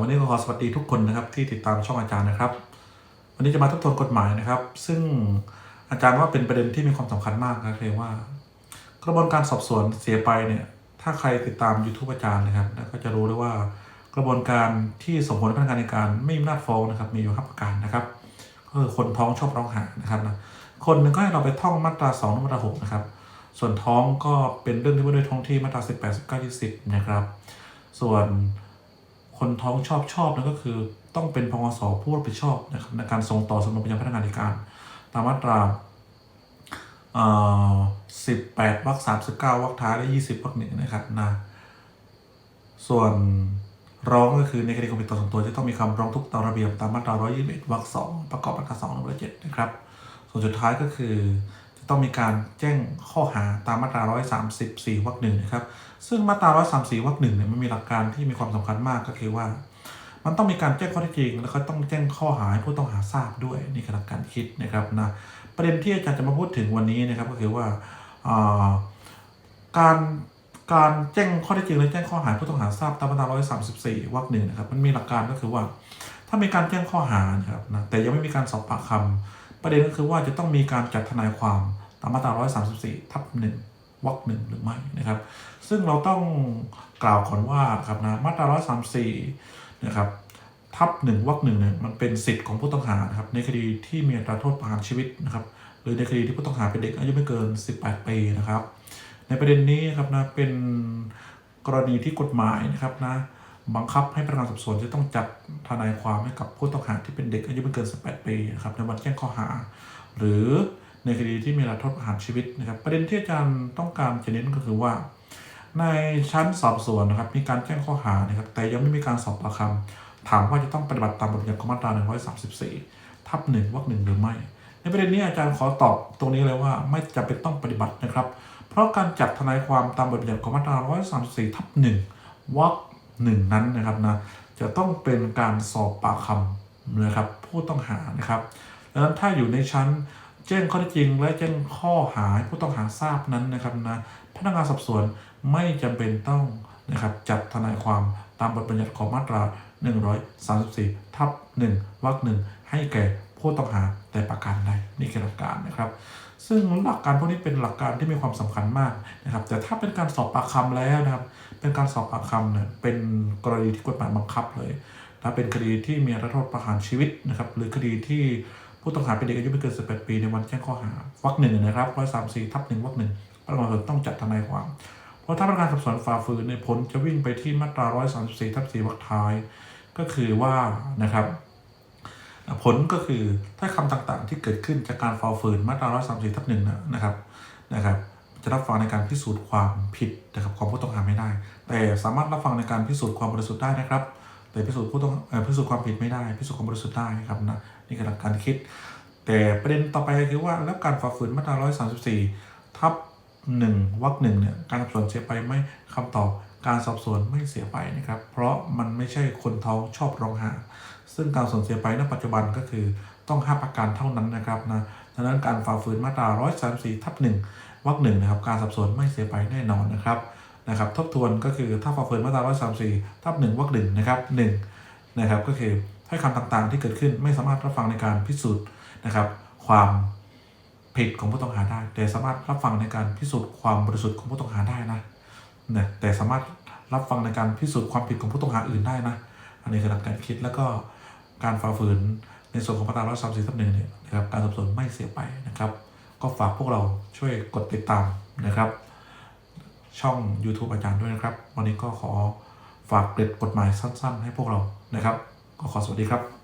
วันนี้ก็ขอสวัสดีทุกคนนะครับที่ติดตามช่องอาจารย์นะครับ วันนี้จะมาทบทวนกฎหมายนะครับ ซึ่งอาจารย์ว่าเป็นประเด็นที่มีความสำคัญมากนะคือว่า กระบวนการสอบสวนเสียไปเนี่ย ถ้าใครติดตาม YouTube อาจารย์นะครับก็จะรู้ได้ว่ากระบวนการที่สมผลให้พนักงานในการไม่มีอำนาจฟ้องนะครับ มีอยู่ห้าประการนะครับก็คือคนท้องชอบร้องหานะครับนะคนหนึ่งก็ให้เราไปท่องมาตรา2มาตรา6นะครับ ส่วนท้องก็เป็นเรื่องที่ว่าด้วยท้องที่มาตรา 18 19 20นะครับ ส่วน คนท้องชอบชอบนั่นก็คือ ต้องเป็นพงศผู้รับผิดชอบนะครับในการส่งต่อสำนวนไปยังพนักงานในการ ตามมาตราเอ่อ18วรรค39วรรคท้ายและ20วรรคหนึ่งนะครับนะส่วนร้องก็คือในคดีความผิดต่อส่วนตัวจะต้องมีคำร้องทุกตามระเบียบตามมาตรา121วรรค2ประกอบมาตรา2และ7นะครับ ส่วนสุดท้ายก็คือ ต้องมีการแจ้งข้อหาตามมาตรา 134 วรรคหนึ่งนะครับ ซึ่งมาตรา 134 วรรคหนึ่งเนี่ยมันมีหลักการที่มีความสำคัญมากก็คือว่า มันต้องมีการแจ้งข้อเท็จจริง แล้วก็ต้องแจ้งข้อหาให้ผู้ต้องหาทราบด้วยนี่คือหลักการคิดนะครับนะประเด็นที่อาจารย์จะมาพูดถึงวันนี้นะครับก็คือว่าการการแจ้งข้อเท็จจริงและแจ้งข้อหาให้ผู้ต้องหาทราบตามมาตรา 134 วรรคหนึ่งนะครับมันมีหลักการก็คือว่า ถ้ามีการแจ้งข้อหานะครับนะแต่ยังไม่มีการสอบปากคำ ประเด็นก็คือว่าจะต้องมีการจัดทนายความตามมาตรา 134 ทับหนึ่งวรรคหนึ่งหรือไม่นะครับ ซึ่งเราต้องกล่าวก่อนว่าครับนะมาตรา 134 นะครับทับหนึ่งวรรคหนึ่งเนี่ยมันเป็นสิทธิ์ของผู้ต้องหานะครับในคดีที่มีอัตราโทษประหารชีวิตนะครับหรือในคดีที่ผู้ต้องหาเป็นเด็กอายุไม่เกิน 18 ปีนะครับ ในประเด็นนี้ครับนะเป็นกรณีที่กฎหมายนะครับนะ บังคับให้พนักงานสอบสวนจะต้องจัดทนายความให้กับผู้ต้องหาที่เป็นเด็กอายุไม่เกิน 18 ปีนะครับในวันแจ้งข้อหา หรือในคดีที่มีราโทษประหารชีวิตนะครับประเด็นที่อาจารย์ต้องการจะเน้นก็คือว่า ในชั้นสอบสวนนะครับมีการแจ้งข้อหานะครับแต่ยังไม่มีการสอบปากคำถามว่าจะต้องปฏิบัติตามบทบัญญัติของมาตรา 134 ทับหนึ่งวรรคหนึ่งหรือไม่ ในประเด็นนี้อาจารย์ขอตอบตรงนี้เลยว่าไม่จำเป็นต้องปฏิบัตินะครับ เพราะการจัดทนายความตามบทบัญญัติของมาตรา 134 ทับหนึ่งวรรค หนึ่งนั้นนะครับนะจะต้องเป็นการสอบปากคำนะครับผู้ต้องหานะครับดังนั้นถ้าอยู่ในชั้นแจ้งข้อเท็จจริง และแจ้งข้อหาผู้ต้องหาทราบนั้นนะครับนะพนักงานสอบสวนไม่จำเป็นต้องนะครับจัดทนายความตามบทบัญญัติของมาตรา 134 ทับ1วรรคหนึ่งให้แก่ผู้ต้องหา ใดนี่คือหลัการนะครับ ซึ่งหลักการพวกนี้เป็นหลักการที่มีความสำคัญมากนะครับ แต่ถ้าเป็นการสอบปากคำแล้วนะครับ เป็นการสอบปากคำเนี่ยเป็นกรณีที่กฎหมายบังคับเลย ถ้าเป็นคดีที่มีอัตราโทษประหารชีวิตนะครับ หรือคดีที่ผู้ต้องหาเป็นเด็กอายุไม่เกิน 18 ปีในวันแจ้งข้อหาวรรคหนึ่งนะครับ134ทับหนึ่งวรรคหนึ่งพนักงานสอบสวนต้องจัดทนายความ เพราะถ้าพนักงานสอบสวนฝ่าฝืนในผลจะวิ่งไปที่มาตรา 134ทับ4วรรคท้าย ก็คือว่านะครับ ผลก็คือถ้าคำต่างๆ ที่เกิดขึ้นจากการฝ่าฝืนมาตรา134ทับหนึ่งนะครับนะครับจะรับฟังในการพิสูจน์ความผิดนะครับของผู้ต้องหาไม่ได้ แต่สามารถรับฟังในการพิสูจน์ความบริสุทธิ์ได้นะครับ แต่พิสูจน์ผู้ต้องพิสูจน์ความผิดไม่ได้ พิสูจน์ความบริสุทธิ์ได้ครับนะนี่คือหลักการคิด แต่ประเด็นต่อไปคือว่าแล้วการฝ่าฝืนมาตรา134ทับหนึ่งวรรคหนึ่งเนี่ยการสอบสวนเสียไปไหม่คำตอบการสอบสวนไม่เสียไปนะครับ เพราะมันไม่ใช่คนท้องชอบร้องหา ซึ่งการสอบสวนเสียไปณปัจจุบันก็คือต้องห้าประการเท่านั้นนะครับนะดังนั้นการฝ่าฝืนมาตรา134ทับหนึ่งวรรคหนึ่งนะครับการสอบสวนไม่เสียไปแน่นอนนะครับนะครับ ทบทวนก็คือถ้าฝ่าฝืนมาตรา134ทับหนึ่งวรรคหนึ่งนะครับหนึ่งนะครับก็คือถ้คำต่างๆที่เกิดขึ้นไม่สามารถรับฟังในการพิสูจน์นะครับ ความผิดของผู้ต้องหาได้ แต่สามารถรับฟังในการพิสูจน์ความบริสุทธิ์ของผู้ต้องหาได้นะนะแต่สามารถรับฟังในการพิสูจน์ความผิดของผู้ต้องหาอื่นได้นะ อันนี้คือหลักการคิดแล้วก็ การฝ่าฝืนในส่วนของมาตรา134ทับหนึ่งเนี่ยนะครับการสอบสวนไม่เสียไปนะครับ ก็ฝากพวกเราช่วยกดติดตามนะครับ ช่อง YouTube อาจารย์ด้วยนะครับ วันนี้ก็ขอฝากเกร็ดกฎหมายสั้น ๆ ให้พวกเรานะครับ ก็ขอสวัสดีครับ